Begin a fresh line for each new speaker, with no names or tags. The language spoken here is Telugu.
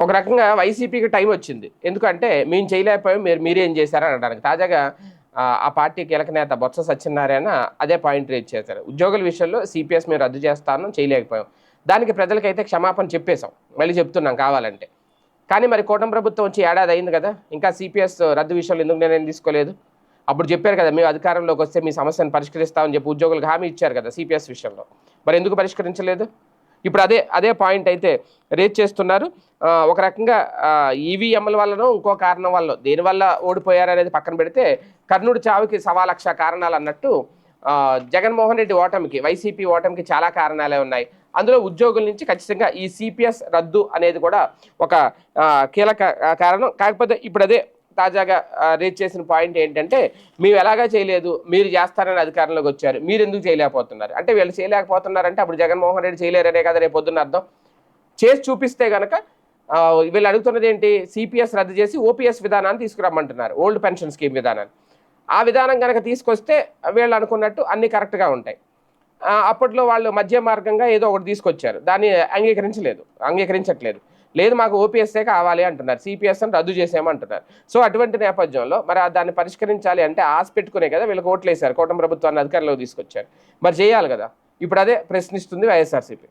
ఒక రకంగా వైసీపీకి టైం వచ్చింది. ఎందుకంటే మేము చేయలేకపోయాం మీరు మీరేం చేశారని అనడానికి. తాజాగా ఆ, పార్టీ కీలక నేత బొత్స సత్యనారాయణ అదే పాయింట్ రేజ్ చేశారు. ఉద్యోగుల విషయంలో సిపిఎస్ మేము రద్దు చేస్తాను చేయలేకపోయాం. దానికి ప్రజలకైతే క్షమాపణ చెప్పేశాం. మళ్ళీ చెప్తున్నాం కావాలంటే. కానీ మరి కూటమి ప్రభుత్వం వచ్చి ఏడాది అయింది కదా ఇంకా సిపిఎస్ రద్దు విషయంలో ఎందుకు నిర్ణయం తీసుకోలేదు? అప్పుడు చెప్పారు కదా మేము అధికారంలోకి వస్తే మీ సమస్యను పరిష్కరిస్తామని చెప్పి ఉద్యోగులకు హామీ ఇచ్చారు కదా సిపిఎస్ విషయంలో. మరి ఎందుకు పరిష్కరించలేదు? ఇప్పుడు అదే అదే పాయింట్ అయితే రేజ్ చేస్తున్నారు. ఒక రకంగా ఈవీఎంల వల్లనో ఇంకో కారణం వల్ల దేనివల్ల ఓడిపోయారు అనేది పక్కన పెడితే కర్ణుడి చావుకి సవా లక్ష కారణాలు అన్నట్టు జగన్మోహన్ రెడ్డి ఓటమికి వైసీపీ ఓటమికి చాలా కారణాలే ఉన్నాయి. అందులో ఉద్యోగుల నుంచి ఖచ్చితంగా ఈ సిపిఎస్ రద్దు అనేది కూడా ఒక కీలక కారణం. కాకపోతే ఇప్పుడు అదే తాజాగా రీచ్ రేజ్ చేసిన పాయింట్ ఏంటంటే మేము ఎలాగా చేయలేదు మీరు చేస్తారని అధికారంలోకి వచ్చారు మీరు ఎందుకు చేయలేకపోతున్నారు? అంటే వీళ్ళు చేయలేకపోతున్నారంటే అప్పుడు జగన్మోహన్ రెడ్డి చేయలేరనే కదా రేపు పొద్దున్న అర్థం. చేసి చూపిస్తే కనుక వీళ్ళు అడుగుతున్నది ఏంటి సిపిఎస్ రద్దు చేసి ఓపీఎస్ విధానాన్ని తీసుకురమ్మంటున్నారు ఓల్డ్ పెన్షన్ స్కీమ్ విధానాన్ని. ఆ విధానం కనుక తీసుకొస్తే వీళ్ళు అనుకున్నట్టు అన్ని కరెక్ట్గా ఉంటాయి. అప్పట్లో వాళ్ళు మధ్య మార్గంగా ఏదో ఒకటి తీసుకొచ్చారు. దాన్ని అంగీకరించలేదు అంగీకరించట్లేదు. లేదు మాకు ఓపీఎస్ఏ కావాలి అంటున్నారు. సిపిఎస్ అని రద్దు చేసేయమంటున్నారు. సో అటువంటి నేపథ్యంలో మరి దాన్ని పరిష్కరించాలి అంటే ఆశ పెట్టుకునే కదా వీళ్ళకి ఓట్లు వేశారు కూటమి ప్రభుత్వాన్ని అధికారంలోకి తీసుకొచ్చారు. మరి చేయాలి కదా. ఇప్పుడు అదే ప్రశ్నిస్తుంది వైఎస్ఆర్సీపీ.